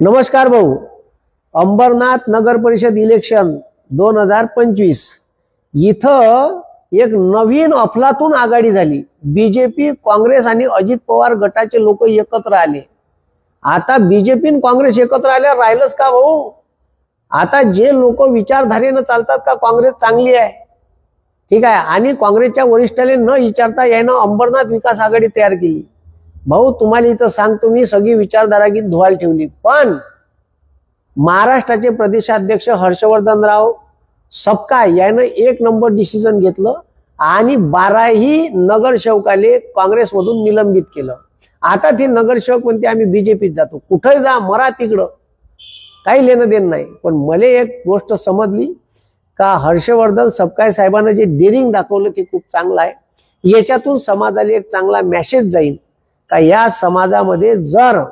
नमस्कार भाऊ. अंबरनाथ नगर परिषद इलेक्शन दोन हजार पंचवीस. इथं एक नवीन अफलातून आघाडी झाली. बीजेपी काँग्रेस आणि अजित पवार गटाचे लोक एकत्र आले. आता बीजेपी आणि काँग्रेस एकत्र आल्यावर राहिलंच का भाऊ? आता जे लोक विचारधारेनं चालतात का काँग्रेस चांगली आहे? ठीक आहे. आणि काँग्रेसच्या वरिष्ठाने न विचारता यानं अंबरनाथ विकास आघाडी तयार केली. भाऊ तुम्हाला इथं सांगतो मी सगळी विचारधारा गीत धुवायला ठेवली. पण महाराष्ट्राचे प्रदेशाध्यक्ष हर्षवर्धनराव सपका यानं एक नंबर डिसिजन घेतलं आणि बाराही नगरसेवकाले काँग्रेसमधून निलंबित केलं. आता ते नगरसेवक म्हणते आम्ही बीजेपीत जातो. कुठे जा मरा तिकडं. काही लेणं देणं नाही. पण मला एक गोष्ट समजली का हर्षवर्धन सपकाळ साहेबांना जे डेअरिंग दाखवलं ते खूप चांगलं आहे. याच्यातून समाजाला एक चांगला मेसेज जाईल का या समाजामध्ये जर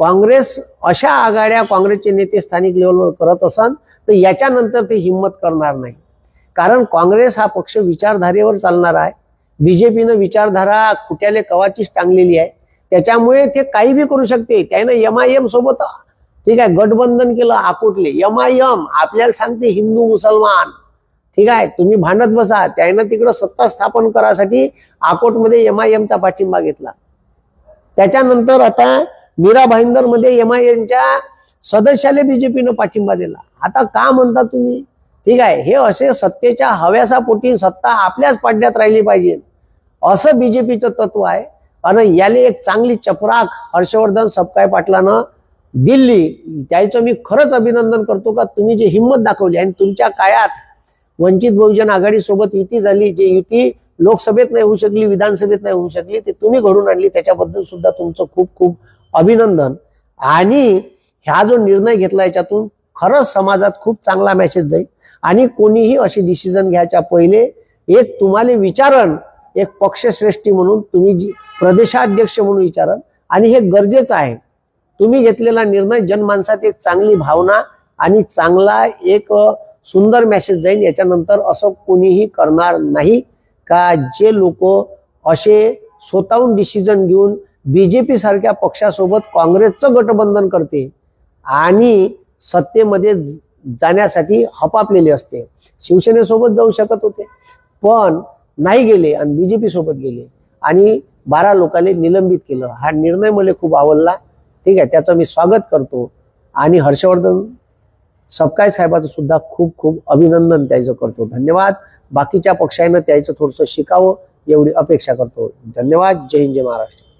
काँग्रेस अशा आघाड्या काँग्रेसचे नेते स्थानिक लेवलवर करत असन तर याच्यानंतर ते हिंमत करणार नाही. कारण काँग्रेस हा पक्ष विचारधारेवर चालणार आहे. बीजेपीनं विचारधारा कुठ्याले कवाचीच टांगलेली आहे. त्याच्यामुळे ते काही बी करू शकते. त्यानं एम आय एम सोबत ठीक आहे गठबंधन केलं आकुटले. एम आय एम आपल्याला सांगते हिंदू मुसलमान. ठीक आहे तुम्ही भांडत बसा. त्यानं तिकडं सत्ता स्थापन करासाठी आकोटमध्ये एम आय एमचा पाठिंबा घेतला. त्याच्यानंतर आता मीरा भाईंदरमध्ये एम आय यांच्या सदस्याला बीजेपीनं पाठिंबा दिला. आता का म्हणता तुम्ही? ठीक आहे हे असे सत्तेच्या हव्यासा पोटी सत्ता आपल्याच पाड्यात राहिली पाहिजे. असं बीजेपीचं तत्व आहे. आणि याले एक चांगली चपराक हर्षवर्धन सपकाय पाटलानं दिल्ली त्याचं मी खरंच अभिनंदन करतो का? तुम्ही जी हिंमत दाखवली आणि तुमच्या काळात वंचित बहुजन आघाडी सोबत युती झाली जे युती लोकसभेत नाही होऊ शकली विधानसभेत नाही होऊ शकली ते तुम्ही घडून आणली त्याच्याबद्दल सुद्धा तुमचं खूप खूप अभिनंदन. आणि ह्या जो निर्णय घेतला याच्यातून खरंच समाजात खूप चांगला मेसेज जाईल. आणि कोणीही असे डिसिजन घ्यायच्या पहिले एक तुम्हाला विचारण एक पक्षश्रेष्ठी म्हणून तुम्ही जी प्रदेशाध्यक्ष म्हणून विचारण. आणि हे गरजेचं आहे. तुम्ही घेतलेला निर्णय जनमानसात एक चांगली भावना आणि चांगला एक सुंदर मेसेज जाईल. याच्यानंतर असं कोणीही करणार नाही. का जे लोक असे स्वतःहून डिसिजन घेऊन बीजेपी सारख्या पक्षासोबत काँग्रेसचं गठबंधन करते आणि सत्तेमध्ये जाण्यासाठी हपापलेले असते. शिवसेनेसोबत जाऊ शकत होते पण नाही गेले आणि बीजेपी सोबत गेले आणि बारा लोकांनी निलंबित केलं. हा निर्णय मला खूप आवडला. ठीक आहे त्याचं मी स्वागत करतो आणि हर्षवर्धन सबकाय साहेबाचं सुद्धा खूप खूप अभिनंदन त्याचं करतो. धन्यवाद. बाकीच्या पक्षांना त्याचं थोडंसं शिकावं एवढी अपेक्षा करतो. धन्यवाद. जय हिंद जय महाराष्ट्र.